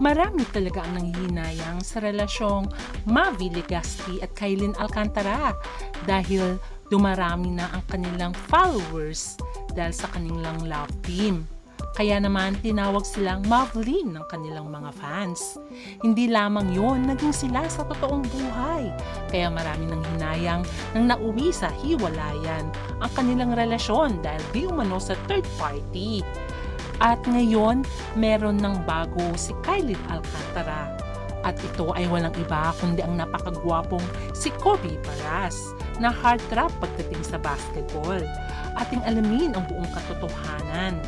Marami talaga ang nanghihinayang sa relasyong Mavi Legaspi at Kailin Alcantara dahil dumarami na ang kanilang followers dahil sa kanilang love team. Kaya naman tinawag silang Mavlin ng kanilang mga fans. Hindi lamang yon naging sila sa totoong buhay. Kaya marami nang hinayang nang nauwi sa hiwalayan ang kanilang relasyon dahil di umano sa third party. At ngayon, meron ng bago si Kylie Alcantara. At ito ay walang iba kundi ang napakagwapong si Kobe Paras na heartthrob pagdating sa basketball. Ating alamin ang buong katotohanan.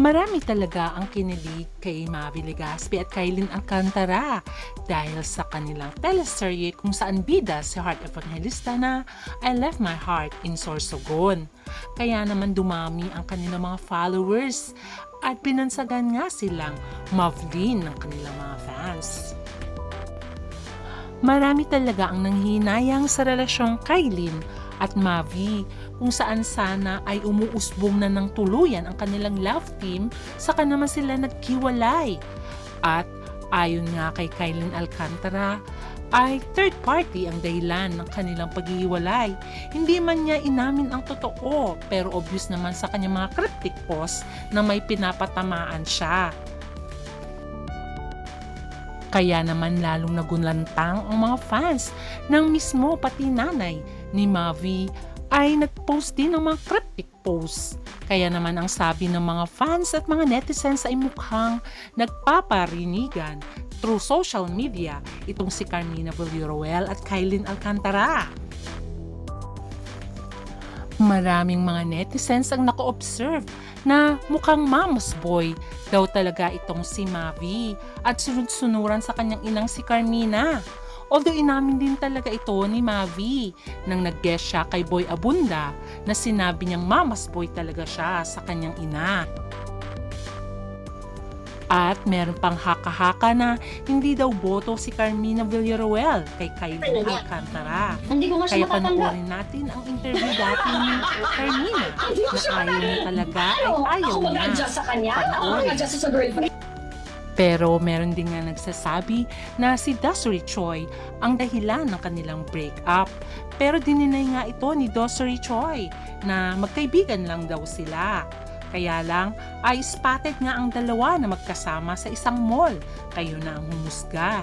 Marami talaga ang kinilig kay Mavi Legaspi at Kailin Alcantara dahil sa kanilang teleserye kung saan bida si Heart Evangelista na I Left My Heart in Sorsogon. Kaya naman dumami ang kanilang mga followers at pinansagan nga silang Mavlin ng kanilang mga fans. Marami talaga ang nanghinayang sa relasyong Kailin at Mavi kung saan sana ay umuusbong na ng tuluyan ang kanilang love team saka naman sila nagkiwalay. At ayon nga kay Kylie Alcantara, ay third party ang dahilan ng kanilang paghihiwalay. Hindi man niya inamin ang totoo pero obvious naman sa kanyang mga cryptic post na may pinapatamaan siya. Kaya naman lalong nagunlantang ang mga fans ng mismo pati nanay ni Mavi ay nag-post din ng mga cryptic posts. Kaya naman ang sabi ng mga fans at mga netizens ay mukhang nagpaparinigan through social media itong si Carmina Villarroel at Kylin Alcantara. Maraming mga netizens ang naka-observe na mukhang mama's boy daw talaga itong si Mavi at sunod-sunuran sa kanyang inang si Carmina. Although inamin din talaga ito ni Mavi nang nag-guest siya kay Boy Abunda na sinabi niyang mama's boy talaga siya sa kanyang ina. At meron pang haka-haka na hindi daw boto si Carmina Villarroel kay Kylie Alcantara. Hindi ko nga Kaya panoorin natin ang interview dati ni Carmina na ayaw niya talaga ay ayaw Ako niya. mag-adjust sa kanya. Ako mag-adjust sa girlfriend. Pero meron din nga nagsasabi na si Desiree Choi ang dahilan ng kanilang breakup. Pero dininay nga ito ni Desiree Choi na magkaibigan lang daw sila. Kaya lang ay spotted nga ang dalawa na magkasama sa isang mall. Kayo na ang humusga.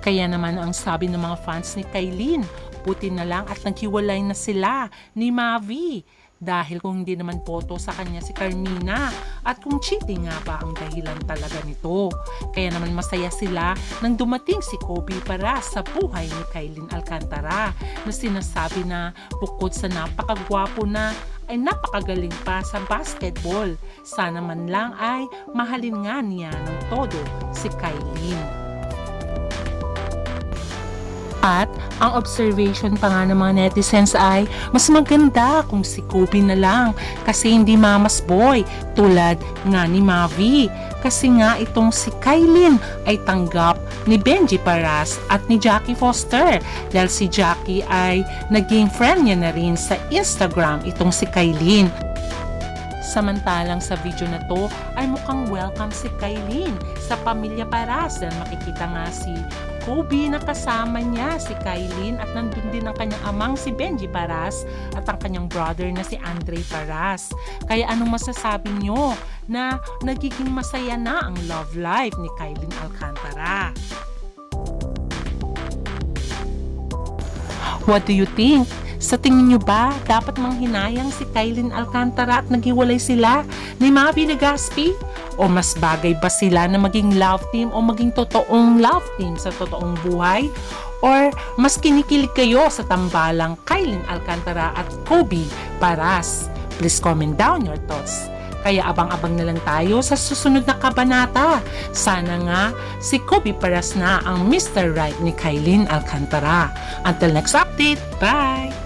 Kaya naman ang sabi ng mga fans ni Kailin, puti na lang at naghiwalay na sila ni Mavi. Dahil kung hindi naman boto sa kanya si Carmina at kung cheating nga ba ang dahilan talaga nito. Kaya naman masaya sila nang dumating si Kobe para sa buhay ni Kailin Alcantara na sinasabi na bukod sa napakagwapo na ay napakagaling pa sa basketball. Sana man lang ay mahalin nga niya ng todo si Kailin. At ang observation pa nga ng mga netizens ay mas maganda kung si Kobe na lang kasi hindi mamas boy tulad nga ni Mavi. Kasi nga itong si Kailin ay tanggap ni Benji Paras at ni Jackie Foster dahil si Jackie ay naging friend niya na rin sa Instagram itong si Kailin. Samantalang sa video na to ay mukhang welcome si Kailin sa pamilya Paras dahil makikita nga si Kobe na kasama niya si Kailin at nandun din ang kanyang amang si Benji Paras at ang kanyang brother na si Andre Paras. Kaya anong masasabi nyo na nagiging masaya na ang love life ni Kailin Alcantara? What do you think? Sa tingin nyo ba, dapat manghinayang si Kailin Alcantara at naghiwalay sila ni Mavi Legaspi? O mas bagay ba sila na maging love team o maging totoong love team sa totoong buhay? Or mas kinikilig kayo sa tambalang Kailin Alcantara at Kobe Paras? Please comment down your thoughts. Kaya abang-abang na lang tayo sa susunod na kabanata. Sana nga si Kobe Paras na ang Mr. Right ni Kailin Alcantara. Until next update, bye!